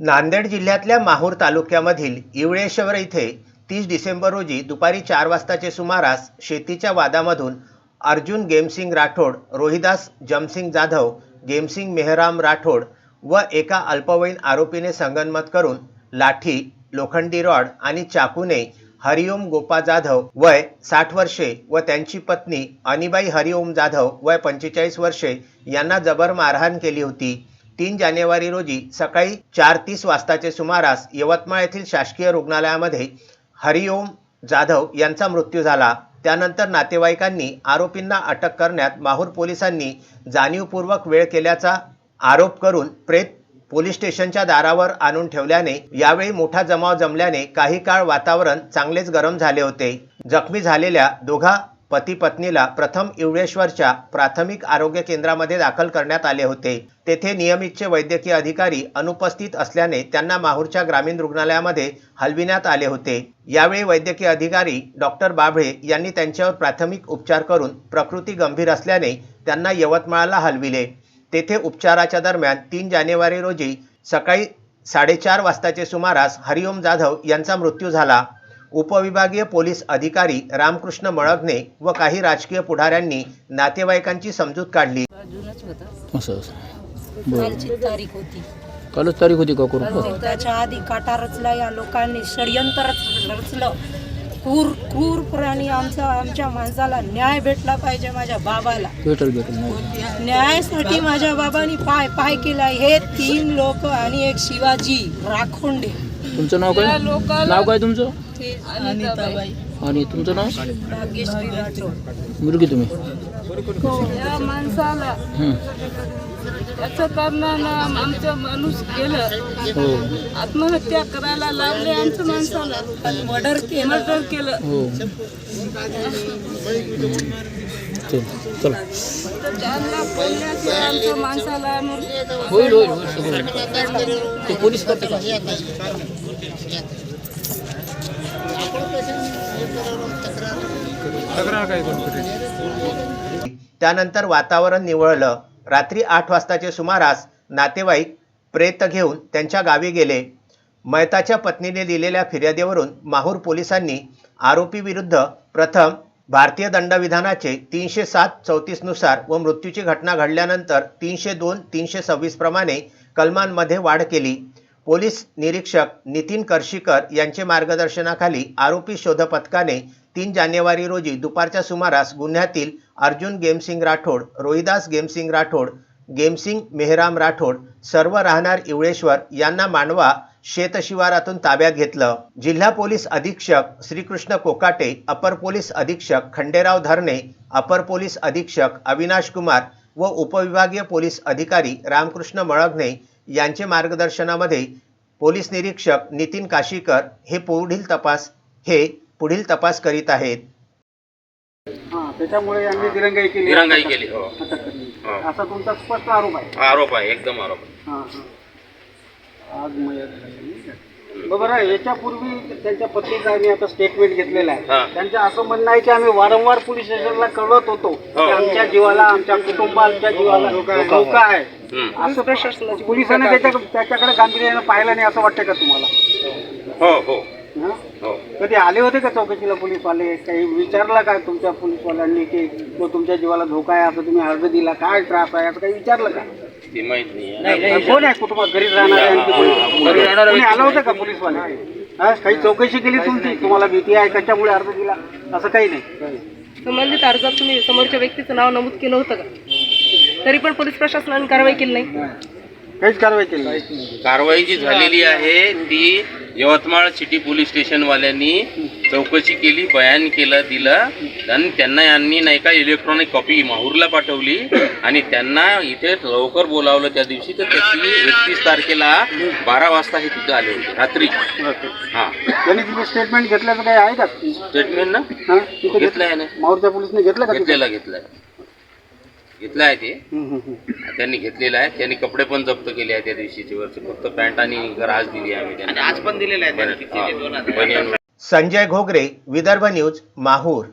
नांदेड जिल्ह्यातल्या माहूर तालुक्यामधील इवळेश्वर इथे तीस डिसेंबर रोजी दुपारी चार वाजताचे सुमारास शेतीच्या वादामधून अर्जुन गेमसिंग राठोड रोहिदास जमसिंग जाधव गेमसिंग मेहराम राठोड व एका अल्पवयीन आरोपीने संगनमत करून लाठी लोखंडी रॉड आणि चाकूने हरिओम गोपा जाधव वय साठ वर्षे व त्यांची पत्नी अनिबाई हरिओम जाधव वय पंचेचाळीस वर्षे यांना जबर मारहाण केली होती. तीन जानेवारी रोजी सकाळी चार तीस वाजताचे सुमारास यवतमाळ येथील शासकीय रुग्णालयामध्ये हरिओम जाधव यांचा मृत्यू झाला. त्यानंतर नातेवाईकांनी आरोपींना अटक करण्यात माहूर पोलिसांनी जाणीवपूर्वक वेळ केल्याचा आरोप करून प्रेत पोलीस स्टेशनच्या दारावर आणून ठेवल्याने यावेळी मोठा जमाव जमल्याने काही काळ वातावरण चांगलेच गरम झाले होते. जखमी झालेल्या दोघा पती पत्नीला प्रथम इवळेश्वरच्या प्राथमिक आरोग्य केंद्रामध्ये दाखल करण्यात आले होते. तेथे नियमितचे वैद्यकीय अधिकारी अनुपस्थित असल्याने त्यांना माहूरच्या ग्रामीण रुग्णालयामध्ये हलविण्यात आले होते. यावेळी वैद्यकीय अधिकारी डॉक्टर बाभळे यांनी त्यांच्यावर प्राथमिक उपचार करून प्रकृती गंभीर असल्याने त्यांना यवतमाळला हलविले. तेथे उपचाराच्या दरम्यान तीन जानेवारी रोजी सकाळी साडेचार वाजताचे सुमारास हरिओम जाधव यांचा मृत्यू झाला. उपविभागीय पोलीस अधिकारी रामकृष्ण मळगणे व काही राजकीय पुढाऱ्यांनी नातेवाईकांची समजूत काढली. अजूनच होतं. असं असं. बरं. कालची तारीख होती. कालच तारीख होती का करून? तर त्याच्या आधी काटा रचला या लोकांनी षडयंत्र रच- रचलं. क्रूर क्रूर प्राणी आमचा आमच्या माणसाला न्याय भेटला पाहिजे माझ्या बाबाला. भेटल भेटल न्यायासाठी माझ्या बाबांनी पाय पाय केला. हे तीन लोक आणि एक शिवाजी राखोंडे. तुमचं नाव काय? नाव काय तुमचं? आणि तुमचं नाव? भाग्यश्री राठोड. मुलगी तुम्ही? या माणसाला हं. याचं कारणानं आमचं माणूस गेलं. हो. आत्महत्या करायला लावले आमचं माणसाला. मर्डर केलं. मर्डर केलं. हो. चल त्यांना बोलण्याचं आमच्या माणसाला होईल होईल होईल सगळं होईल. ते पोलीस करते का? त्यानंतर वातावरण निवळलं. रात्री आठ वाजताचे सुमारास नातेवाईक प्रेत घेऊन त्यांच्या गावी गेले. मयताच्या पत्नीने दिलेल्या फिर्यादीवरून माहूर पोलिसांनी आरोपी विरुद्ध प्रथम भारतीय दंडविधानाचे तीनशे सात चौतीसनुसार व मृत्यूची घटना घडल्यानंतर तीनशे दोन तीनशे सव्वीस प्रमाणे कलमांमध्ये वाढ केली. पोलीस निरीक्षक नितीन करशीकर यांचे मार्गदर्शनाखाली आरोपी शोधपथकाने तीन जानेवारी रोजी दुपारच्या सुमारास गुन्ह्यातील अर्जुन गेमसिंग राठोड रोहिदास गेमसिंग राठोड गेमसिंग मेहराम राठोड सर्व राहणार इवळेश्वर यांना मांडवा शेतशिवारातून ताब्यात घेतलं. जिल्हा पोलीस अधीक्षक श्रीकृष्ण कोकाटे अपर पोलीस अधीक्षक खंडेराव धरणे अपर पोलीस अधीक्षक अविनाश कुमार व उपविभागीय पोलीस अधिकारी रामकृष्ण मळगणे यांचे मार्गदर्शनामध्ये पोलीस निरीक्षक नितीन काशीकर हे पुढील तपास हे पुढील तपास करीत आहेत हा त्याच्यामुळे यांनी दिरंगाई केली दिरंगाई केली हो अटक हो. असा तुमचा स्पष्ट आरोप आहे आरोप आहे एकदम आरोप आहे. हा हा आज मयत. बरोबर आहे याच्यापूर्वी त्यांच्या पत्नीचं आम्ही आता स्टेटमेंट घेतलेलं. आहे. त्यांचं असं म्हणणं आहे की आम्ही वारंवार पोलीस स्टेशनला कळवत होतो की हो. आमच्या जीवाला आमच्या कुटुंबाच्या जीवाला धोका आहे. असं प्रशासनाची पोलिसांनी त्याच्या त्याच्याकडे गांभीर्यानं पाहिलं नाही असं वाटतं का तुम्हाला? हो हो. हा? कधी आले होते का चौकशीला पोलीसवाले? काही विचारलं का तुमच्या पोलीसवाल्यांनी की तो तुमच्या जीवाला धोका आहे असं तुम्ही अर्ज दिला काय त्रास आहे असं काही विचारलं का? ती माहीत नाही. कोण आहे कुटुंबात? घरीच राहणारे आणखी कोणी? घरी राहणारा कोणी आलं होतं का पोलीसवाले? हा काही चौकशी केली तुमची? तुम्हाला भीती आहे कशामुळे अर्ज दिला? असं काही नाही. संबंधित अर्जात तुम्ही समोरच्या व्यक्तीचं नाव नमूद केलं होतं का? तरी पण पोलीस प्रशासनाने कारवाई केली नाही. काहीच कारवाई केली नाही. कारवाई जी झालेली आहे ती यवतमाळ सिटी पोलीस स्टेशनवाल्यांनी चौकशी केली बयान केलं दिलं. आणि त्यांना यांनी नाही का इलेक्ट्रॉनिक कॉपी माहूरला पाठवली. आणि त्यांना इथे लवकर बोलावलं त्या दिवशी. तर त्याची एकतीस तारखेला बारा वाजता हे तिथं आले होते रात्री. हां. त्यांनी तिथे स्टेटमेंट घेतल्याचं काही आहे का? स्टेटमेंट ना? हा तिथे घेतलं ना माऊरच्या पोलिसने घेतलं का तिथे? घेतलेलं घेतलं घेतलं आहे ते. त्यांनी घेतलेलं आहे. त्यांनी कपडे पण जप्त केले आहे त्या दिवशीची वरची. फक्त पॅन्ट आणि राज दिली आहे आम्ही त्यांना. आज पण दिलेलं आहे बनियन संजय घोगरे विदर्भ न्यूज माहूर.